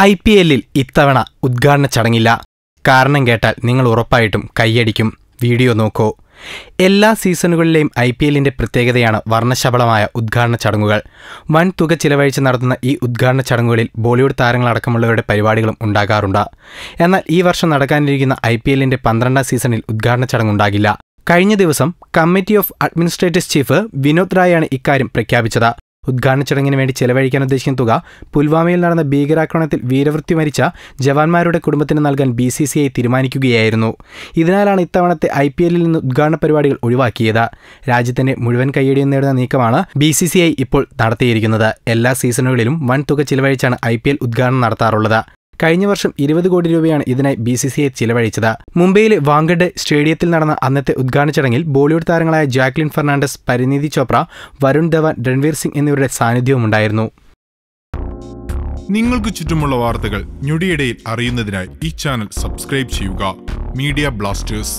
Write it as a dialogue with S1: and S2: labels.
S1: I P എല്ലിൽ ഇത്തവണ ഉദ്ഘാടന ചടങ്ങില്ല. കാരണം കേട്ടാൽ നിങ്ങൾ ഉറപ്പായിട്ടും കൈയടിക്കും. വീഡിയോ നോക്കൂ. എല്ലാ സീസണുകളിലെയും ഐ പി എല്ലിന്റെ പ്രത്യേകതയാണ് വർണശബളമായ ഉദ്ഘാടന ചടങ്ങുകൾ. വൻ തുക ചിലവഴിച്ച് നടത്തുന്ന ഈ ഉദ്ഘാടന ചടങ്ങുകളിൽ ബോളിവുഡ് താരങ്ങളടക്കമുള്ളവരുടെ പരിപാടികളും ഉണ്ടാകാറുണ്ട്. എന്നാൽ ഈ വർഷം നടക്കാനിരിക്കുന്ന ഐ പി എല്ലിന്റെ പന്ത്രണ്ടാം സീസണിൽ ഉദ്ഘാടന ചടങ്ങുണ്ടാകില്ല കഴിഞ്ഞ ദിവസം committee of administrative chief Vinod റായാണ് ഇക്കാര്യം പ്രഖ്യാപിച്ചത്. ഉദ്ഘാടന ചടങ്ങിന് വേണ്ടി ചെലവഴിക്കാൻ ഉദ്ദേശിക്കുന്ന തുക പുൽവാമയിൽ നടന്ന ഭീകരാക്രമണത്തിൽ വീരവൃത്തി മരിച്ച ജവാന്മാരുടെ കുടുംബത്തിന് നൽകാൻ ബി സി സി ഐ തീരുമാനിക്കുകയായിരുന്നു. ഇതിനാലാണ് ഇത്തവണത്തെ ഐ പി എല്ലിൽ നിന്ന് ഉദ്ഘാടന പരിപാടികൾ ഒഴിവാക്കിയത്. രാജ്യത്തിന്റെ മുഴുവൻ കയ്യടിയും നേടുന്ന നീക്കമാണ് ബി സി സി ഐ ഇപ്പോൾ നടത്തിയിരിക്കുന്നത്. എല്ലാ സീസണുകളിലും വൻ തുക ചിലവഴിച്ചാണ് ഐ പി എൽ ഉദ്ഘാടനം നടത്താറുള്ളത്. കഴിഞ്ഞ വർഷം ഇരുപത് കോടി രൂപയാണ് ഇതിനായി ബി സി സി ഐ ചിലവഴിച്ചത്. മുംബൈയിലെ വാങ്കഡ് സ്റ്റേഡിയത്തിൽ നടന്ന അന്നത്തെ ഉദ്ഘാടന ചടങ്ങിൽ ബോളിവുഡ് താരങ്ങളായ ജാക്ലിൻ ഫെർണാണ്ടസ് പരിനീതി ചോപ്ര വരുൺ ധവാൻ രൺവീർ സിംഗ് എന്നിവരുടെ സാന്നിധ്യവും ഉണ്ടായിരുന്നു.
S2: നിങ്ങൾക്ക് ചുറ്റുമുള്ള വാർത്തകൾ ഞൊടിയിടയിൽ അറിയുന്നതിനായി ഈ ചാനൽ സബ്സ്ക്രൈബ് ചെയ്യുക. Media Blasters.